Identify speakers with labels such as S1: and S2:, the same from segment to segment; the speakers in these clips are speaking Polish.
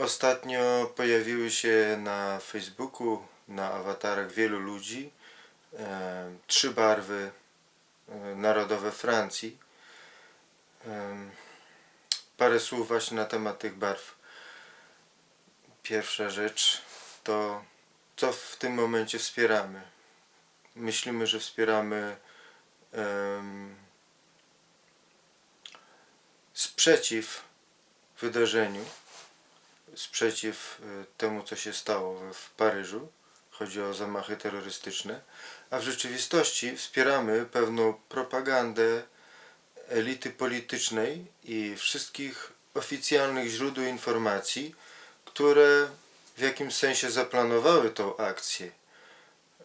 S1: Ostatnio pojawiły się na Facebooku, na awatarach wielu ludzi e, trzy barwy e, narodowe Francji. Em, parę słów właśnie na temat tych barw. Pierwsza rzecz to co w tym momencie wspieramy. Myślimy, że wspieramy em, sprzeciw wydarzeniu, sprzeciw y, temu, co się stało w- Paryżu. Chodzi o zamachy terrorystyczne, a w rzeczywistości wspieramy pewną propagandę elity politycznej i wszystkich oficjalnych źródeł informacji, które w jakimś sensie zaplanowały tą akcję.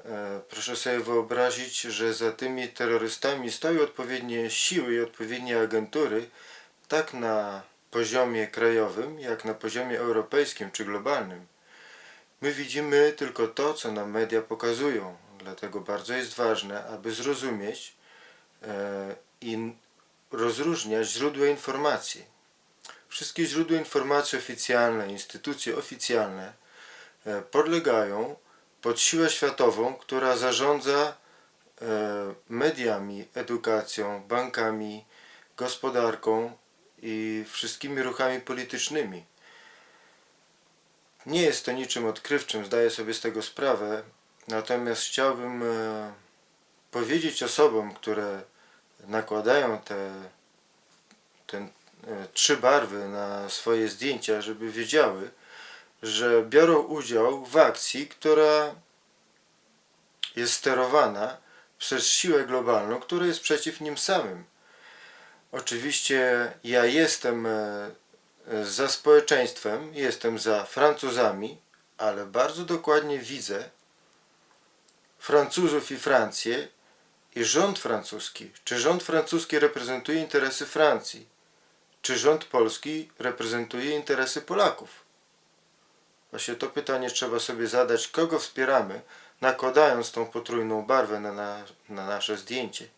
S1: E, Proszę sobie wyobrazić, że za tymi terrorystami stoją odpowiednie siły i odpowiednie agentury, tak na poziomie krajowym, jak na poziomie europejskim czy globalnym. My widzimy tylko to, co nam media pokazują, dlatego bardzo jest ważne, aby zrozumieć e, i rozróżniać źródła informacji. Wszystkie źródła informacji oficjalne, instytucje oficjalne e, podlegają pod siłę światową, która zarządza e, mediami, edukacją, bankami, gospodarką i wszystkimi ruchami politycznymi. Nie jest to niczym odkrywczym, zdaję sobie z tego sprawę, natomiast chciałbym e, powiedzieć osobom, które nakładają te, te e, trzy barwy na swoje zdjęcia, żeby wiedziały, że biorą udział w akcji, która jest sterowana przez siłę globalną, która jest przeciw nim samym. Oczywiście ja jestem e, za społeczeństwem, jestem za Francuzami, ale bardzo dokładnie widzę Francuzów i Francję i rząd francuski. Czy rząd francuski reprezentuje interesy Francji? Czy rząd polski reprezentuje interesy Polaków? Właśnie to pytanie trzeba sobie zadać, kogo wspieramy, nakładając tą potrójną barwę na, na, na nasze zdjęcie.